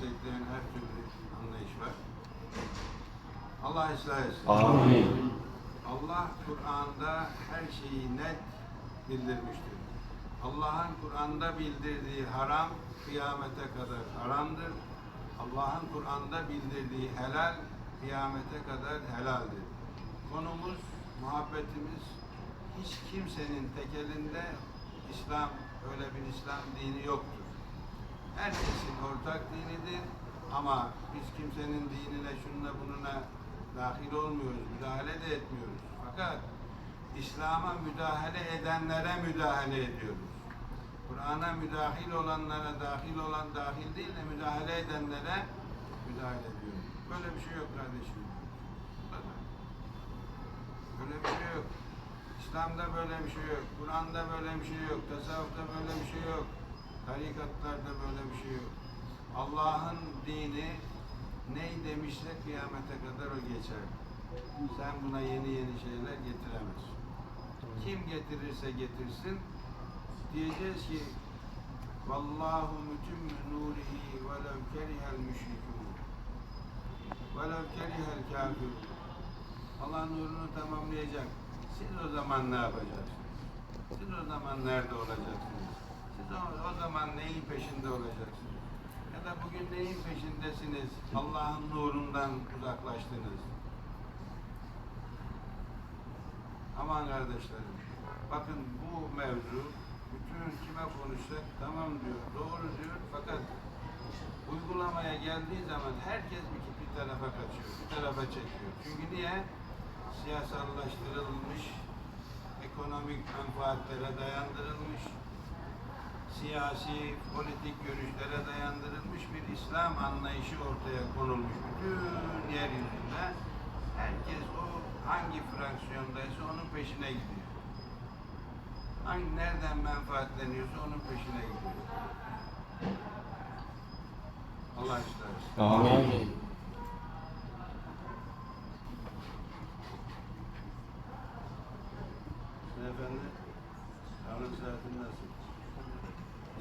destekleyen her türlü anlayış var. Allah ıslah etsin. Amin. Allah Kur'an'da her şeyi net bildirmiştir. Allah'ın Kur'an'da bildirdiği haram kıyamete kadar haramdır. Allah'ın Kur'an'da bildirdiği helal kıyamete kadar helaldir. Konumuz, muhabbetimiz hiç kimsenin tekelinde İslam, öyle bir İslam dini yoktur. Herkesin ortak dinidir ama biz kimsenin dinine, şununla bununa dahil olmuyoruz, müdahale de etmiyoruz. Fakat İslam'a müdahale edenlere müdahale ediyoruz. Kur'an'a müdahil olanlara dahil olan dahil değil de müdahale edenlere müdahale ediyoruz. Böyle bir şey yok kardeşim. Böyle bir şey yok. İslam'da böyle bir şey yok. Kur'an'da böyle bir şey yok. Tasavvufta böyle bir şey yok. Tarikatlarda böyle bir şey yok. Allah'ın dini ney demişse kıyamete kadar o geçer. Sen buna yeni yeni şeyler getiremezsin. Kim getirirse getirsin diyeceğiz ki Vallahu mütimmü nurihi velev kerihel müşrikûn velev kerihel kafirûn Allah nurunu tamamlayacak. Siz o zaman ne yapacaksınız? Siz o zaman nerede olacaksınız? Siz o, o zaman neyin peşinde olacaksınız? Ya da bugün neyin peşindesiniz? Allah'ın nurundan uzaklaştınız. Aman kardeşlerim, bakın bu mevzu bütün kime konuşsak tamam diyor, doğru diyor fakat uygulamaya geldiği zaman herkes bir, bir tarafa kaçıyor, bir tarafa çekiyor. Çünkü niye? Siyasallaştırılmış, ekonomik menfaatlere dayandırılmış, siyasi, politik görüşlere dayandırılmış bir İslam anlayışı ortaya konulmuş. Bütün yeryüzünde herkes o hangi fraksiyondaysa onun peşine gidiyor. Hangi nereden menfaatleniyorsa onun peşine gidiyor. Allah istersin. Amin. Beyefendi, yalnız saatin nasıl? Nasıl gidiyor? İyi. Evet.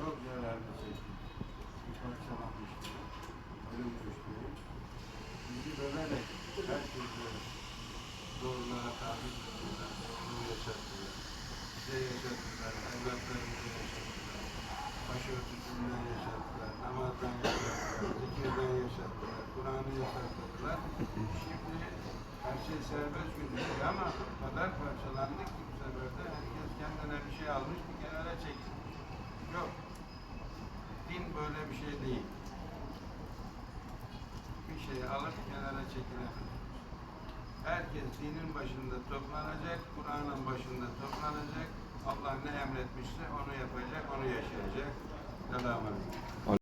Çok seçim. Bir doğrulara tabi tuttular. Doğru yaşattılar. Bize yaşattılar. Evlatlarımızı yaşattılar. Başörtüsünden yaşattılar. Namazdan yaşattılar. Zikirden yaşattılar. Kur'an'ı yaşattılar. Şimdi her şey serbest gözüküyor ama kadar parçalandık ki bu sefer de herkes kendine bir şey almış bir kenara çekilmiş. Yok. Din böyle bir şey değil. Bir şeyi alıp kenara çekilemez. Herkes dinin başında toplanacak, Kur'an'ın başında toplanacak. Allah ne emretmişse onu yapacak, onu yaşayacak. Selamun.